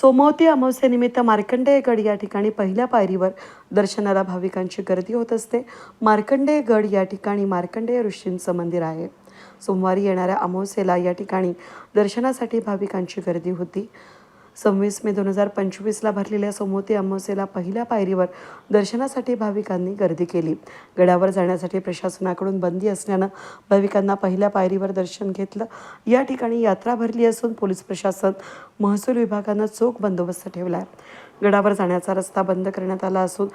सोमवती अमावस्येनिमित्त मार्कंडेय गड या ठिकाणी पहिल्या पायरीवर दर्शनाला भाविकांची गर्दी होत असते. मार्कंडेय गड या ठिकाणी मार्कंडेय ऋषींचं मंदिर आहे. सोमवारी येणाऱ्या अमावस्येला या ठिकाणी दर्शनासाठी भाविकांची गर्दी होती. सव्वीस मे दोन हजार पंचवीसला भरलेल्या सोमवती अमावस्येला पहिल्या पायरीवर दर्शनासाठी भाविकांनी गर्दी केली. गडावर जाण्यासाठी प्रशासनाकडून बंदी असल्यानं भाविकांना पहिल्या पायरीवर दर्शन घेतलं. या ठिकाणी यात्रा भरली असून पोलीस प्रशासन महसूल विभागानं चोख बंदोबस्त ठेवला आहे गडावर जाण्याचा रस्ता बंद करण्यात आला असून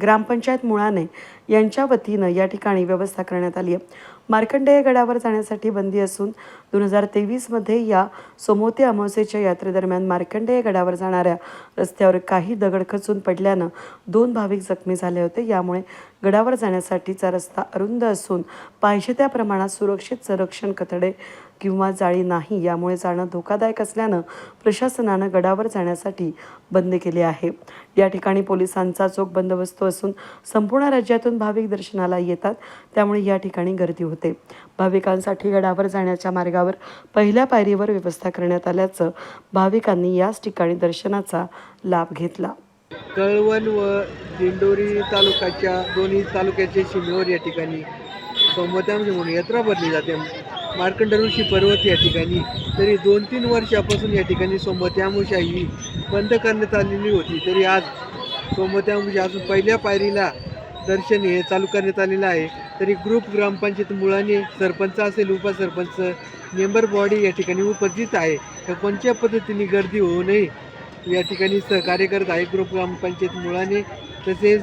ग्रामपंचायत मुळाने यांच्या वतीनं या ठिकाणी व्यवस्था करण्यात आली आहे. मार्कंडेय गडावर जाण्यासाठी बंदी असून दोन हजार तेवीसमध्ये या सोमोते अमावस्येच्या यात्रेदरम्यान मार्कंडेय गडावर जाणाऱ्या रस्त्यावर काही दगड खचून पडल्यानं दोन भाविक जखमी झाले होते. यामुळे गडावर जाण्यासाठीचा रस्ता अरुंद असून पाहिजे त्या प्रमाणात सुरक्षित संरक्षण कथडे किंवा जाळी नाही यामुळे जाणं धोकादायक असल्यानं प्रशासनानं गडावर जाण्यासाठी बंद केले आहे. या ठिकाणी पोलिसांचा चोख बंदोबस्त असून संपूर्ण राज्यातून भाविक दर्शनाला येतात. त्यामुळे या ठिकाणी गर्दी होते. भाविकांसाठी गडावर जाण्याच्या मार्गावर पहिल्या पायरीवर व्यवस्था करण्यात आल्याचं भाविकांनी याच ठिकाणी दर्शनाचा लाभ घेतला. कळवण व दिंडोरी तालुक्याच्या दोन्ही तालुक्याच्या सीमेवर या ठिकाणी सोमवतांशी म्हणून यात्रा भरली जाते. मार्कंडऋषी पर्वत या ठिकाणी. तरी दोन तीन वर्षापासून या ठिकाणी सोमवत्यामुषा ही बंद करण्यात आलेली होती. तरी आज सोमवत्यामुषा अजून पहिल्या पायरीला दर्शन हे चालू करण्यात आलेलं आहे. तरी ग्रुप ग्रामपंचायत मुळाने सरपंच असेल उपसरपंच मेंबर बॉडी या ठिकाणी उपस्थित आहे. तर कोणत्या पद्धतीने गर्दी होऊ नये या ठिकाणी सहकार्य करत आहे ग्रुप ग्रामपंचायत मुळाने. तसेच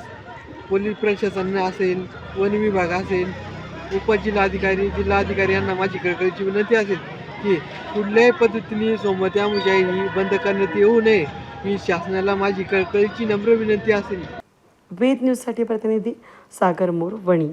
पोलीस प्रशासन असेल वन विभाग असेल उपजिल्हाधिकारी जिल्हाधिकारी यांना माझी कळकळीची विनंती असेल की कुठल्याही पद्धतीने सोमत्यामुजाई ही बंद करण्यात येऊ नये ही शासनाला माझी कळकळीची नम्र विनंती असेल. वेद न्यूजसाठी प्रतिनिधी सागर मोर वणी.